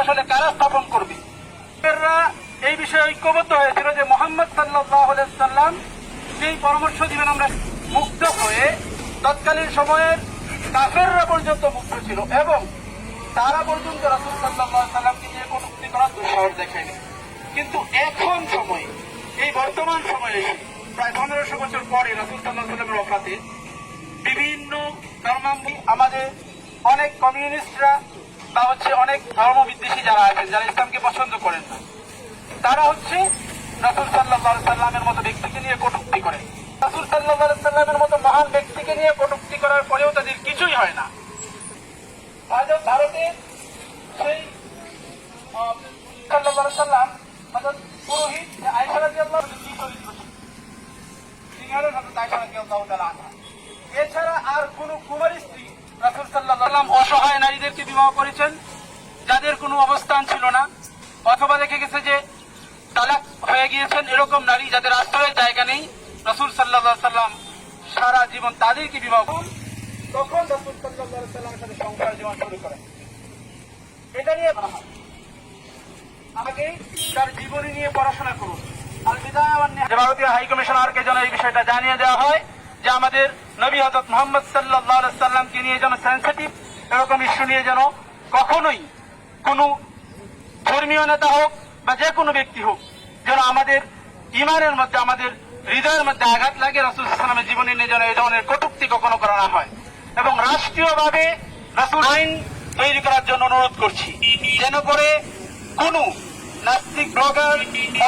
আসলে কারা স্থাপন করবে? এই বিষয়ে ঐক্যবদ্ধ হয়েছিল যে মোহাম্মদ সাল্লাহ সাল্লাম যেই পরামর্শ দিবেন আমরা মুগ্ধ হয়ে তৎকালীন সময়ের কাফেররা পর্যন্ত মুগ্ধ ছিল এবং তারা পর্যন্ত রাসুল সাল্লাহ সাল্লামকে নিয়ে কোনো উক্তি করার দুঃসাহস দেখায়নি। কিন্তু এখন সময়ে, এই বর্তমান সময়ে প্রায় পনেরোশো বছর পরে রাসুল সাল্লাহ সাল্লামের অফাতে বিভিন্ন ধর্মাম্বী আমাদের অনেক কমিউনিস্টরা বা হচ্ছে অনেক ধর্ম বিদ্বেষী যারা আছেন যারা ইসলামকে পছন্দ করেন না, তারা হচ্ছে রাসুল সাল্লাহ সাল্লামের মতো ব্যক্তিকে নিয়ে কটুক্তি করে রাসুল সাল্লাহ সাল্লামের মতো মহান ব্যক্তিকে নিয়ে কটুক্তি করার পরেও তাদের কিছুই হয় না ভারত ভারতে সেই সাল্লাহ। এছাড়া আর কোন কুমারী সাল্লাহ অসহায় নারীদেরকে বিবাহ করেছেন। যাদের কোনো অবস্থান ছিল না। অথবা দেখে গেছে যে তালাক হয়ে গিয়েছেন এরকম নারী যাদের আশ্রয়ের জায়গা নেই। রসুল সাল্লাহ সাল্লাম সারা জীবন তাদেরকে বিবাহ করেন। তখন রসুল সাল্লাহ সাল্লামের সাথে সংসার জীবন শুরু করেন। এটা নিয়ে আমাকে তার জীবনী নিয়ে পড়াশোনা করুন। ভারতীয় হাই কমিশনারকে যেন এই বিষয়টা জানিয়ে দেওয়া হয়, যে আমাদের নবী হজরত মোহাম্মদ সাল্লাহ সাল্লামকে নিয়ে যেন সেন্সিটিভ এরকম ইস্যু নিয়ে যেন কখনোই কোনো ধর্মীয় নেতা হোক বা যে কোনো ব্যক্তি হোক, যেন আমাদের ইমানের মধ্যে, আমাদের হৃদয়ের মধ্যে আঘাত লাগে রাসুল সাল্লামের জীবনী নিয়ে যেন এই ধরনের কটুক্তি কখনো করা না হয়। এবং রাষ্ট্রীয়ভাবে রাসুল আইন তৈরি করার জন্য অনুরোধ করছি, যেন করে কোন নাস্তিক ব্লগার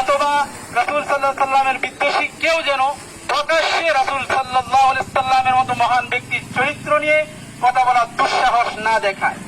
অথবা রাসুল সাল্লাহ সাল্লামের বিদ্বেষী কেউ যেন প্রকাশ্যে রাসুল সাল্লাহ সাল্লামের মতো মহান ব্যক্তির চরিত্র নিয়ে কথা বলার দুঃসাহস না দেখায়।